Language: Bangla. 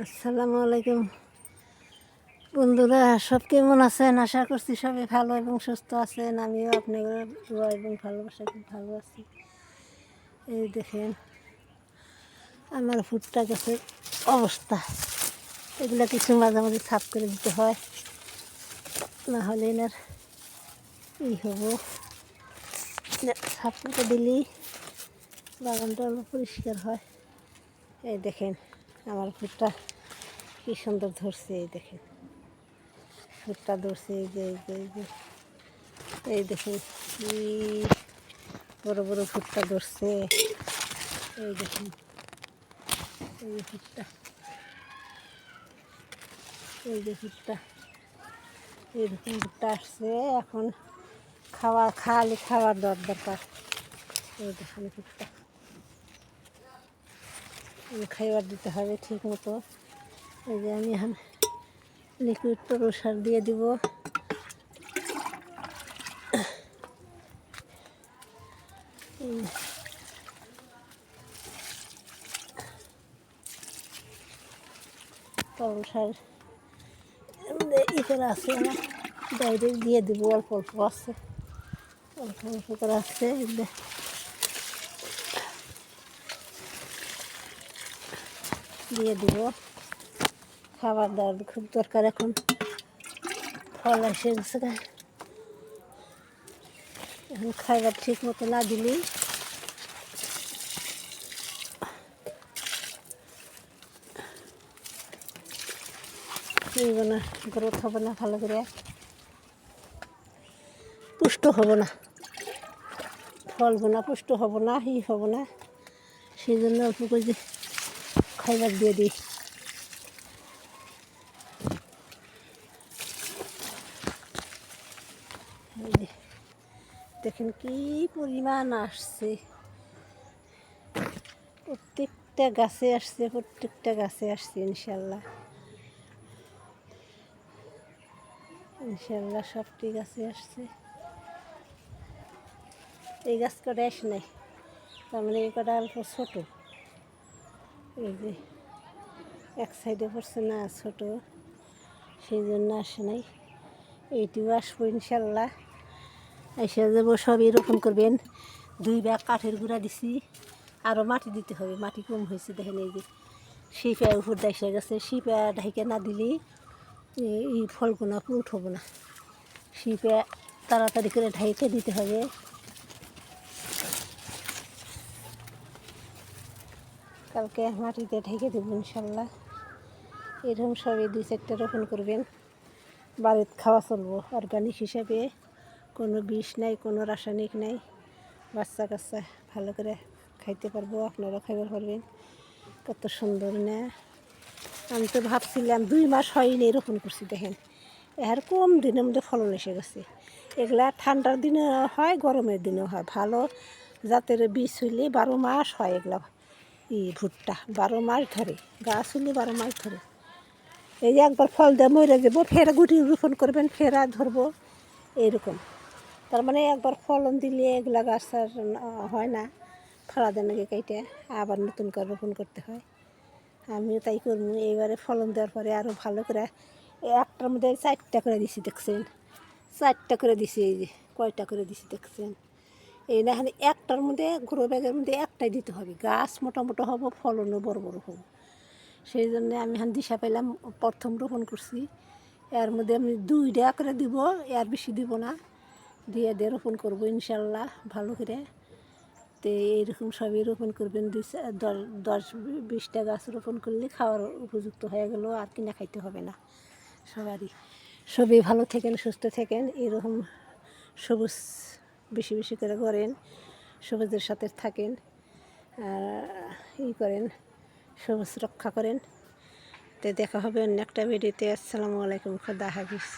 আসসালামু আলাইকুম। বন্ধুরা, সব কেমন আছেন? আশা করছি সবাই ভালো এবং সুস্থ আছেন। আমিও আপনাদের দোয়া এবং ভালোবাসা খুব ভালো আছি। এই দেখেন, আমার ফুটটা গাছের অবস্থা। এগুলো কিছু মাঝে মাঝে সাফ করে দিতে হয়। না হলে এনার ই হব। সাফ করে দিলেই বাগানটা পরিষ্কার হয়। এই দেখেন আমার ফুটটা কি সুন্দর ধরছে, এই দেখেন। ফুটটা ধরছে, এই যে এই যে, এই দেখেন, কি বড় বড় ফুটটা ধরছে। এই দেখেন, এই ফুটটা এই যে ফুটটা এইরকম ফুটটা আসছে। এখন খাওয়া, খালি খাওয়ার দর দরকার। এই দেখেন ফুটটা খাইবার দিতে হবে ঠিক মতো এই যে আমি এখন লিকুইড তরল সার দিয়ে দিব। তরল সার ই করে আছে বাইরে দিয়ে দিব, অল্প অল্প আছে। অল্প অল্প করে আছে দিয়ে দিব। খাবার দাবার খুব দরকার এখন। ফল এসে গেছে এখন খাবার ঠিক মতো না দিলেই। না, গ্রোথ হবে না ভালো করে। পুষ্ট হবে না। ফলবো না, পুষ্ট হব না, ই হব না। সেই জন্য অল্প করে খাইবার দিয়ে দিই দেখেন কি পরিমাণ আসছে। প্রত্যেকটা গাছে আসছে, প্রত্যেকটা গাছে আসছে, ইনশাল্লাহ। ইনশাল্লাহ সবটি গাছে আসছে। এই গাছ কটা আসে নাই? তার মানে এই কটা অল্প ছোটো। এই যে এক সাইডে পড়ছে না, ছোটো। সেই জন্য আসে নাই। এইটিও আসব ইনশাল্লাহ। এসে যাব সবই রোপণ করবেন। দুই ব্যাগ কাঠের গুঁড়া দিছি। আরও মাটি দিতে হবে। মাটি কম হয়েছে, দেখেন এই যে। শিপা উপর এসে গেছে। শিপা ঢাইকে না দিলেই এ- এই ফলগুলো হব না। শিপা তাড়াতাড়ি করে ঢাইকে দিতে হবে। কালকে মাটিতে ঢেকে দেবো ইনশাল্লাহ। এরকম সবই দুই চারটে রোপণ করবেন। বাড়ির খাওয়া চলবো। অর্গানিক হিসাবে কোনো বিষ নাই, কোনো রাসায়নিক নাই। বাচ্চা কাচ্চা ভালো করে খাইতে পারব আপনারা খাইবার পারবেন। কত সুন্দর না? আমি তো ভাবছিলাম দুই মাস হয়নি রোপণ করছি, দেখেন। এর কম দিনের মধ্যে ফলন এসে গেছে। এগুলা ঠান্ডার দিনে হয়, গরমের দিনেও হয়। ভালো জাতের বীজ হইলে বারো মাস হয় এগুলা। ই ভুট্টা, বারো মাস ধরে গাছ হলে বারো মাস ধরে। এই যে একবার ফল দিয়ে মরে যাব, ফের গুটি রোপণ করবেন, ফেরা ধরবো, এইরকম। তার মানে একবার ফলন দিলে এগুলা গাছ আর হয় না ফলা দেন আগে কেটে আবার নতুন করে রোপণ করতে হয়। আমিও তাই করব, এইবারে ফলন দেওয়ার পরে আরও ভালো করে একটার মধ্যে চারটা করে দিছি, দেখছেন? চারটা করে দিছি, এই যে, কয়টা করে দিছি, দেখছেন? এই একটার মধ্যে গ্রো ব্যাগের মধ্যে একটাই দিতে হবে। গাছ মোটামোটো হব, ফলনও বড় বড় হব। সেই জন্য আমি এখন দিশা পেলাম প্রথম রোপণ করছি। এর মধ্যে আমি দুইটা করে দিব, এর বেশি দিব না। দিয়ে দিয়ে রোপণ করব ইনশাল্লাহ, ভালো করে। তো এইরকম সবই রোপণ করবেন, দুই দশ বিশটা গাছ রোপণ করলে খাওয়ার উপযুক্ত হয়ে গেল, আর কিনা খাইতে হবে না সবারই। সবই ভালো থাকেন, সুস্থ থাকেন, এরকম সবুজ বেশি বেশি করে করেন, সবুজের সাথে থাকেন, আর ই করেন, সবুজ রক্ষা করেন। তো দেখা হবে অন্য একটা ভিডিওতে। আসসালামু আলাইকুম, খোদা হাফিজ।